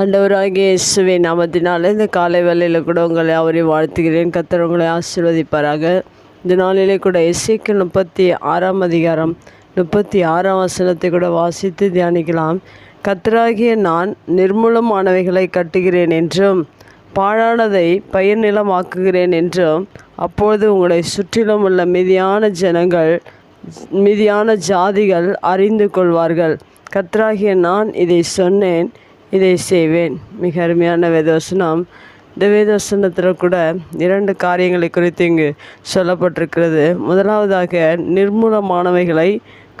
ஆண்டவராகிய இயேசுவை நாமத்தினால இந்த காலை வேலையில் கூட உங்களை அவரை வாழ்த்துகிறேன். கத்தர் உங்களை ஆசீர்வதிப்பாராக. இந்த நாளிலே கூட இசைக்கு முப்பத்தி ஆறாம் அதிகாரம் முப்பத்தி ஆறாம் வசனத்தை கூட வாசித்து தியானிக்கலாம். கத்தராகிய நான் நிர்மூலமானவைகளை கட்டுகிறேன் என்றும் பாழானதை பயிர் நிலமாக்குகிறேன் என்றும் அப்பொழுது உங்களை சுற்றிலும் உள்ள மிதியான ஜனங்கள் மிதியான ஜாதிகள் அறிந்து கொள்வார்கள். கத்ராகிய நான் இதை சொன்னேன். இதை செய்வேன். மிக அருமையான வேதவசனம். இந்த வேதவசனத்தில் கூட இரண்டு காரியங்களை குறித்து இங்கு சொல்லப்பட்டிருக்கிறது. முதலாவதாக நிர்மூலமானவைகளை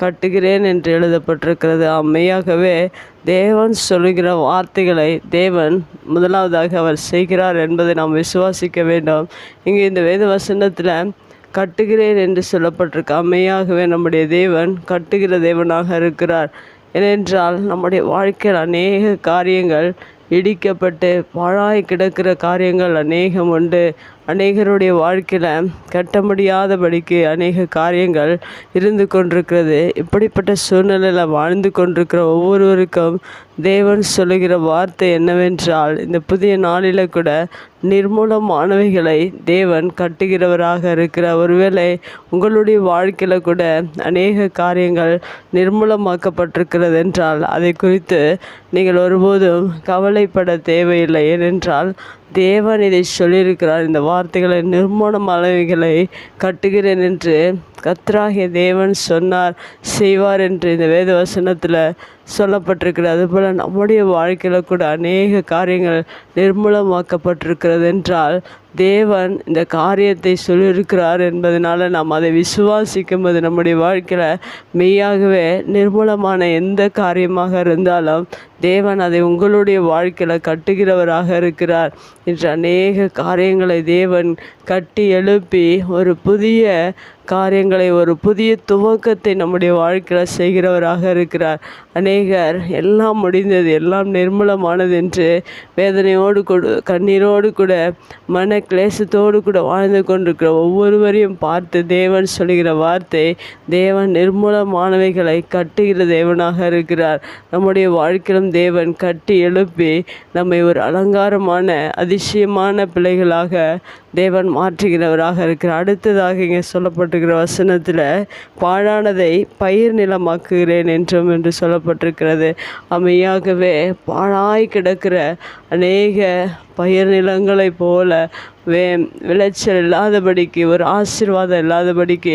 கட்டுகிறேன் என்று எழுதப்பட்டிருக்கிறது. அம்மையாகவே தேவன் சொல்லுகிற வார்த்தைகளை தேவன் முதலாவதாக அவர் செய்கிறார் என்பதை நாம் விசுவாசிக்க வேண்டும். இங்கே இந்த வேத வசனத்தில் கட்டுகிறேன் என்று சொல்லப்பட்டிருக்கு. அம்மையாகவே நம்முடைய தேவன் கட்டுகிற தேவனாக இருக்கிறார். ஏனென்றால் நம்முடைய வாழ்க்கையில் அநேக காரியங்கள் இடிக்கப்பட்டு பாழாய் கிடக்கிற காரியங்கள் அநேகம் உண்டு. அநேகருடைய வாழ்க்கையில் கட்ட முடியாதபடிக்கு அநேக காரியங்கள் இருந்து கொண்டிருக்கிறது. இப்படிப்பட்ட சூழ்நிலையில் வாழ்ந்து கொண்டிருக்கிற ஒவ்வொருவருக்கும் தேவன் சொல்லுகிற வார்த்தை என்னவென்றால் இந்த புதிய நாளில் கூட நிர்மூலமானவைகளை தேவன் கட்டுகிறவராக இருக்கிற ஒருவேளை உங்களுடைய வாழ்க்கையில் கூட அநேக காரியங்கள் நிர்மூலமாக்கப்பட்டிருக்கிறது என்றால் அதை குறித்து நீங்கள் ஒருபோதும் கவலைப்பட தேவையில்லை. ஏனென்றால் தேவன் இதை சொல்லியிருக்கிறார். இந்த வார்த்தைகளை நிர்மூலம் மலைகளை கட்டுகிறேன் என்று கத்ராகிய தேவன் சொன்னார் செய்வார் என்று இந்த வேத வசனத்தில் சொல்லப்பட்டிருக்கிறது. அதுபோல் நம்முடைய வாழ்க்கையில் கூட அநேக காரியங்கள் நிர்மூலமாக்கப்பட்டிருக்கிறது என்றால் தேவன் இந்த காரியத்தை சொல்லியிருக்கிறார் என்பதனால் நாம் அதை விசுவாசிக்கும் போது நம்முடைய வாழ்க்கையில் மெய்யாகவே நிர்மூலமான எந்த காரியமாக இருந்தாலும் தேவன் அதை உங்களுடைய வாழ்க்கையில் கட்டுகிறவராக இருக்கிறார் என்று அநேக காரியங்களை தேவன் கட்டி எழுப்பி ஒரு புதிய காரியங்களை ஒரு புதிய துவக்கத்தை நம்முடைய வாழ்க்கையில் செய்கிறவராக இருக்கிறார். அநேகர் எல்லாம் முடிந்தது எல்லாம் நிர்மலமானது என்று வேதனையோடு கூட கண்ணீரோடு கூட மன கிளேசத்தோடு கூட வாழ்ந்து கொண்டிருக்கிற ஒவ்வொருவரையும் பார்த்து தேவன் சொல்கிற வார்த்தை தேவன் நிர்மூலமானவைகளை கட்டுகிற தேவனாக இருக்கிறார். நம்முடைய வாழ்க்கையிலும் தேவன் கட்டி எழுப்பி நம்மை ஒரு அலங்காரமான அதிசயமான பிள்ளைகளாக தேவன் மாற்றுகிறவராக இருக்கிறார். அடுத்ததாக இங்கே சொல்லப்பட்ட சொல்லப்பட்டிருக்கிற வசனத்தில் பாழானதை பயிர் நிலமாக்குகிறேன் என்றும் என்று சொல்லப்பட்டிருக்கிறது. அமையாகவே பாழாய் கிடக்கிற அநேக பயிர் நிலங்களைப் போல வே விளைச்சல் இல்லாதபடிக்கு ஒரு ஆசீர்வாதம் இல்லாதபடிக்கு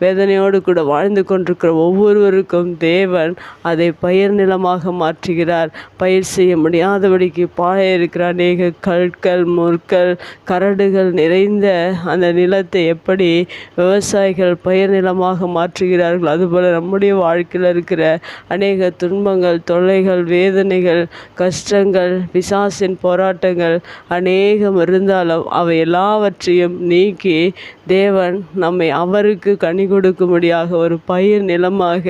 வேதனையோடு கூட வாழ்ந்து கொண்டிருக்கிற ஒவ்வொருவருக்கும் தேவன் அதை பயிர் நிலமாக மாற்றுகிறார். பயிர் செய்ய முடியாதபடிக்கு பாய இருக்கிற அநேக கற்கள் முற்கள் கரடுகள் நிறைந்த அந்த நிலத்தை எப்படி விவசாயிகள் பயிர் நிலமாக மாற்றுகிறார்கள் அதுபோல் நம்முடைய வாழ்க்கையில் இருக்கிற அநேக துன்பங்கள் தொல்லைகள் வேதனைகள் கஷ்டங்கள் பிசாசின் போராட்டங்கள் அநேகம் இருந்தாலும் அவை எல்லாவற்றையும் நீக்கி தேவன் நம்மை அவருக்கு கனி கொடுக்கும்படியாக ஒரு பயிர் நிலமாக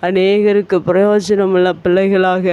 அநேகருக்கு பிரயோஜனமுள்ள பிள்ளைகளாக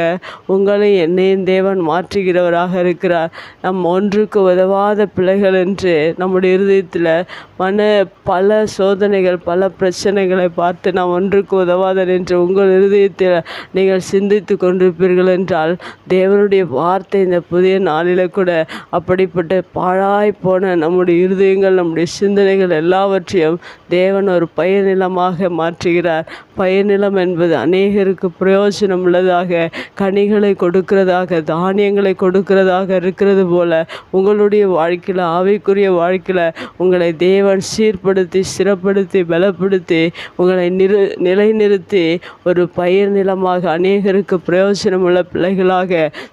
உங்களை என்னையும் தேவன் மாற்றுகிறவராக இருக்கிறார். நம் ஒன்றுக்கு உதவாத பிள்ளைகள் என்று நம்முடைய இருதயத்தில் மன பல சோதனைகள் பல பிரச்சனைகளை பார்த்து நாம் ஒன்றுக்கு உதவாதன் என்று உங்கள் இருதயத்தில் நீங்கள் சிந்தித்து கொண்டிருப்பீர்கள் என்றால் தேவனுடைய வார்த்தை இந்த புதிய நாளில் கூட அப்படிப்பட்ட பாழாய் போன நம்முடைய இருதயங்கள் நம்முடைய சிந்தனைகள் எல்லாவற்றையும் தேவன் ஒரு பயிர் நிலமாக மாற்றுகிறார். பயிர் நிலம் என்பது அநேகருக்கு பிரயோஜனம் உள்ளதாக கனிகளை கொடுக்கிறதாக தானியங்களை கொடுக்கிறதாக இருக்கிறது போல உங்களுடைய வாழ்க்கையில் ஆவிக்குரிய வாழ்க்கையில் உங்களை தேவன் சீர்படுத்தி சிறப்படுத்தி பலப்படுத்தி உங்களை நிறு நிலைநிறுத்தி ஒரு பயிர் நிலமாக அநேகருக்கு பிரயோஜனமுள்ள பிள்ளைகளாக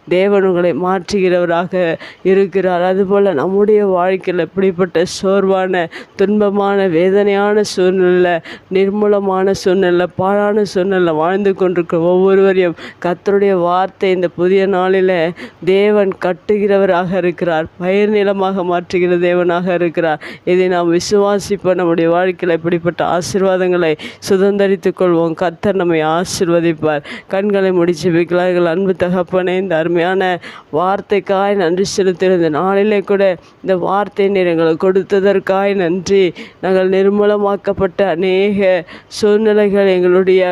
தேவன் உங்களை மாற்றுகிறவராக இருக்கிறார். அதுபோல் நம்முடைய வாழ்க்கையில் இப்படிப்பட்ட சோர்வான துன்பமான வேதனையான சூழ்நிலை நிர்மூலமான சூழ்நிலை பாழான சூழ்நிலை வாழ்ந்து கொண்டிருக்கிற ஒவ்வொருவரையும் கத்தருடைய வார்த்தை இந்த புதிய நாளில் தேவன் கட்டுகிறவராக இருக்கிறார். பயிர் நிலமாக மாற்றுகிற தேவனாக இருக்கிறார். இதை நாம் விசுவாசிப்போம். நம்முடைய வாழ்க்கையில் இப்படிப்பட்ட ஆசீர்வாதங்களை சுதந்திரித்துக் கொள்வோம். கத்தர் நம்மை ஆசிர்வதிப்பார். கண்களை முடிச்சு வைக்கிறார்கள் அன்பு தகப்பனே இந்த அருமையான வார்த்தைக்காய் நன்றி செலுத்துகிற இந்த நாளிலே கூட இந்த வார்த்தை நீர் எங்களுக்கு கொடுத்ததற்காய் நன்றி. நாங்கள் நிர்மூலமாக்கப்பட்ட அநேக சூழ்நிலைகள் எங்களுடைய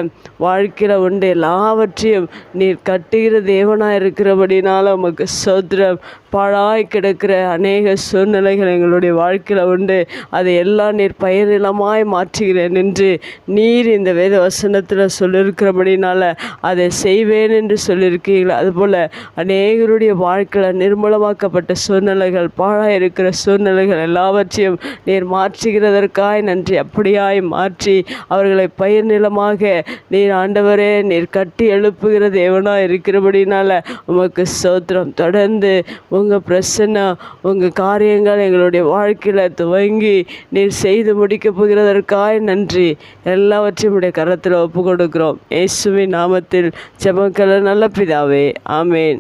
வாழ்க்கையில் உண்டு. எல்லாவற்றையும் நீர் கட்டுகிற தேவனாக இருக்கிறபடினால உமக்கு சோத்திரம் பாழாய் கிடக்கிற அநேக சூழ்நிலைகள் எங்களுடைய வாழ்க்கையில் உண்டு. அதை எல்லாம் நீர் பயிரிலமாய் மாற்றுகிறேன் என்று நீர் இந்த வேத வசனத்தில் சொல்லியிருக்கிறபடினால அதை செய்வேன் என்று சொல்லியிருக்கீங்களா அதுபோல் அநேகருடைய வாழ்க்கையில் நிர்மூலமாக்கப்பட்ட சூழ்நிலைகள் பாழாயிருக்கிற சூழ்நிலைகள் எல்லாவற்றையும் நீர் மாற்றுகிறதற்காய் நன்றி. அப்படியாய் மாற்றி அவர்களை பயிர் நிலமாக நீர் ஆண்டவரே நீர் கட்டி எழுப்புகிற தேவனாக இருக்கிறபடினால உமக்கு சோத்திரம் தொடர்ந்து உங்கள் பிரச்சனை உங்கள் காரியங்கள் எங்களுடைய வாழ்க்கையில் துவங்கி நீர் செய்து முடிக்கப் போகிறதற்காய் நன்றி. எல்லாவற்றையும் உடைய கரத்தில் ஒப்பு கொடுக்கிறோம் இயேசுவின் நாமத்தில் ஜெபக்கல நல்ல பிதாவே. ஆமேன்.